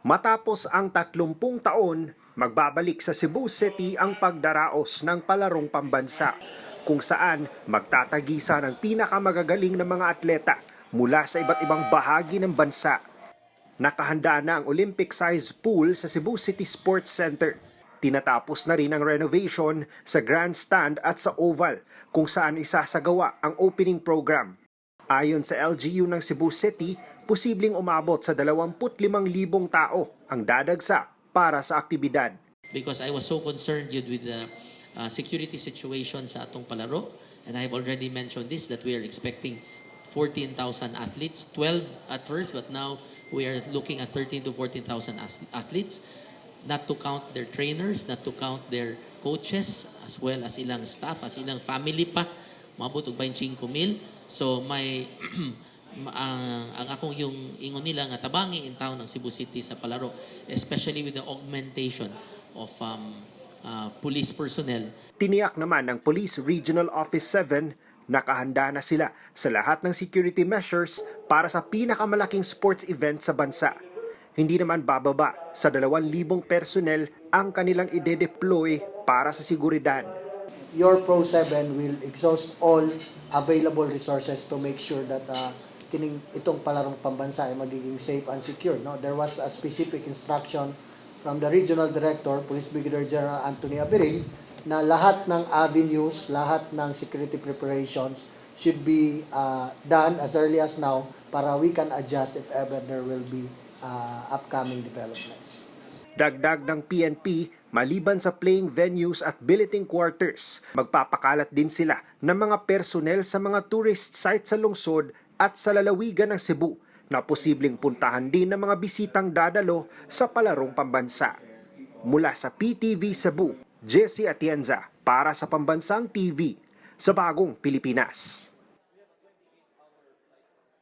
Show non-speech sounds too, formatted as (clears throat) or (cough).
Matapos ang 30 taon, magbabalik sa Cebu City ang pagdaraos ng palarong pambansa kung saan magtatagisa ng pinakamagagaling na mga atleta mula sa iba't ibang bahagi ng bansa. Nakahanda na ang Olympic-sized pool sa Cebu City Sports Center. Tinatapos na rin ang renovation sa grandstand at sa oval kung saan isasagawa ang opening program. Ayon sa LGU ng Cebu City, posibleng umabot sa 25,000 tao ang dadagsa para sa aktibidad. because I was so concerned with the uh, security situation sa atong palaro. And I have already mentioned this, that we are expecting 14,000 athletes, 12 at first, but now we are looking at 13 to 14,000 as- athletes. Not to count their trainers, not to count their coaches, as well as ilang staff, as ilang family pa. Mabot og 25 mil. So may (clears throat) ang, ang akong yung ingon nila nga tabangi in town ng Cebu City sa palaro especially with the augmentation of um, uh, police personnel Tiniyak naman ng Police Regional Office 7 nakahanda na sila sa lahat ng security measures para sa pinakamalaking sports event sa bansa. Hindi naman bababa sa 2,000 personnel ang kanilang ide-deploy para sa seguridad. your Pro 7 will exhaust all available resources to make sure that uh, kining itong palarong pambansa ay magiging safe and secure. No? There was a specific instruction from the Regional Director, Police Brigadier General Anthony Abirin, na lahat ng avenues, lahat ng security preparations should be uh, done as early as now para we can adjust if ever there will be uh, upcoming developments. Dagdag ng PNP, maliban sa playing venues at billeting quarters, magpapakalat din sila ng mga personnel sa mga tourist sites sa lungsod at sa lalawigan ng Cebu na posibleng puntahan din ng mga bisitang dadalo sa palarong pambansa. Mula sa PTV Cebu, Jesse Atienza para sa Pambansang TV sa Bagong Pilipinas.